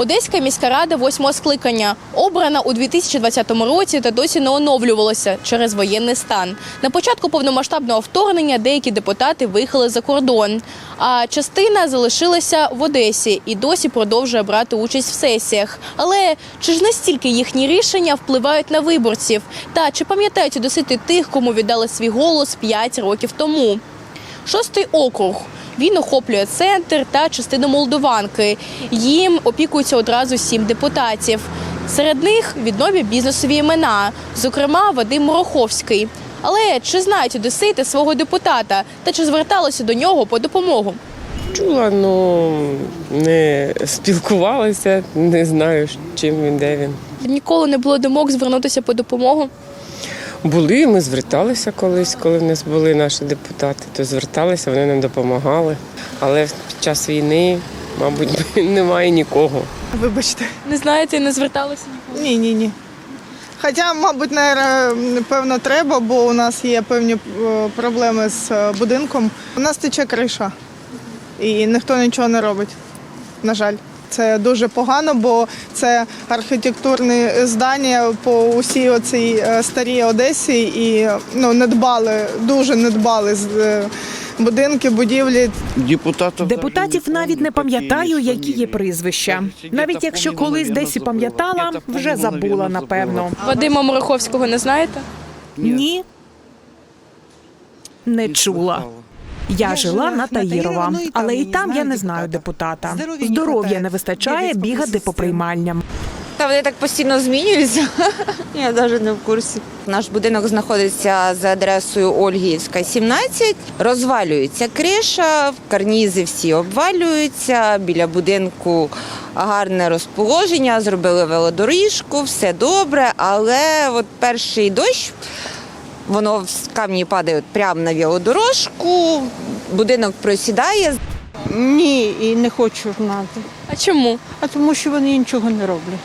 Одеська міська рада восьмого скликання обрана у 2020 році та досі не оновлювалася через воєнний стан. На початку повномасштабного вторгнення деякі депутати виїхали за кордон, а частина залишилася в Одесі і досі продовжує брати участь в сесіях. Але чи ж настільки їхні рішення впливають на виборців? Та чи пам'ятають одесити тих, кому віддали свій голос 5 років тому? Шостий округ. Він охоплює центр та частину Молдованки. Їм опікуються одразу сім депутатів. Серед них відомі бізнесові імена, зокрема Вадим Мороховський. Але чи знають одесити свого депутата та чи зверталися до нього по допомогу? Чула, ну не спілкувалася, не знаю, чим він, де він. Ніколи не було думок звернутися по допомогу. Були, ми зверталися колись, коли в нас були наші депутати, то зверталися, вони нам допомагали. Але під час війни, мабуть, немає нікого. Вибачте. Не знаєте, не зверталися ніколи. Ні, ні, ні. Хоча, мабуть, певно, треба, бо у нас є певні е, проблеми з е, будинком. У нас тече криша, і ніхто нічого не робить. На жаль, це дуже погано, бо це архітектурне здання по усій оцій е, старій Одесі, і ну не дбали, дуже не дбали з е, будинки, будівлі. Депутатів, Депутатів навіть не пам'ятаю, які є прізвища. Навіть якщо колись десь і пам'ятала, вже забула напевно. Вадима Мороховського не знаєте? Ні, не чула. Я жила на Таїрова, але і там я не знаю депутата. Здоров'я не вистачає бігати по приймальням. Та вони так постійно змінюються. Я навіть не в курсі. Наш будинок знаходиться за адресою Ольгіївська, 17. Розвалюється криша, карнізи всі обвалюються. Біля будинку гарне розположення, зробили велодоріжку, все добре. Але от перший дощ, воно з камні падає прямо на велодорожку, будинок просідає. Ні, і не хочу знати. А чому? А тому що вони нічого не роблять.